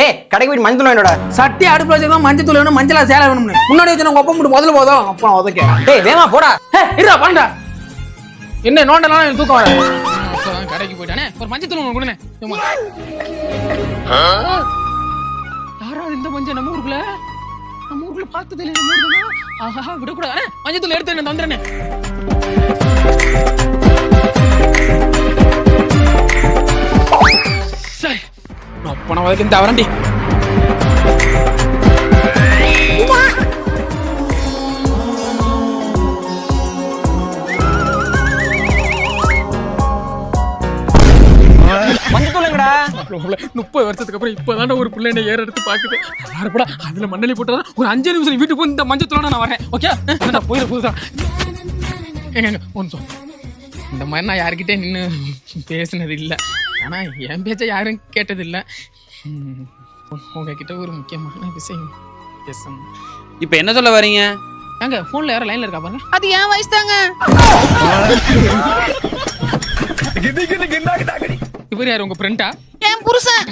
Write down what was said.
டேய் கடைக்கு போய் மஞ்சள் வேணுடா சட்டி அடுப்புல வச்சுதான் மஞ்சள் தூள் வேணும் மஞ்சளா சேலை வேணும்னு. முன்னாடி வச்சு உங்க ஒப்பம் முதல்ல போதும். அப்பா உதக்க. டேய் வேமா போடா. இருடா பாண்டா என்ன நோண்டலாம் எனக்கு தூக்கம் வர கடைக்கு போயிட்டானே? ஒரு மஞ்சள் தூள் சும்மா. யாராவது இந்த மஞ்சள் நம்ம ஊருக்குள்ள? நம்ம ஊருக்குள்ள பார்த்தது இல்லை நம்ம ஊருக்குள்ள. ஆஹா விடக்கூடாது. மஞ்சள் தூள் எடுத்து என்ன தந்துடுறேன். போன வரைக்கும் இந்த வரண்டி முப்பது வருஷத்துக்கு அப்புறம் இப்பதான்டா ஒரு பிள்ளை என்ன ஏற எடுத்து பாக்குது யாருப்படா அதுல மண்ணலி போட்டா ஒரு அஞ்சு நிமிஷம் வீட்டுக்கு போய் இந்த மஞ்சத்தோட நான் வரேன். ஓகே நான் போயிட போதுதான் எங்க எங்க இந்த மாதிரி நான் யாருக்கிட்டே நின்று பேசினது இல்லை. ஆனா என் பேச்ச யாரும் கேட்டது இல்லை உங்ககிட்ட ஒரு முக்கியமான விஷயம் பேசணும். இப்போ என்ன சொல்ல வரீங்க ஏங்க ஃபோன்ல யாரும் லைன்ல இருக்கா பாருங்க. அது என் வயசு தாங்க. இவர் யார் உங்க ஃப்ரெண்டா என் புருஷன்.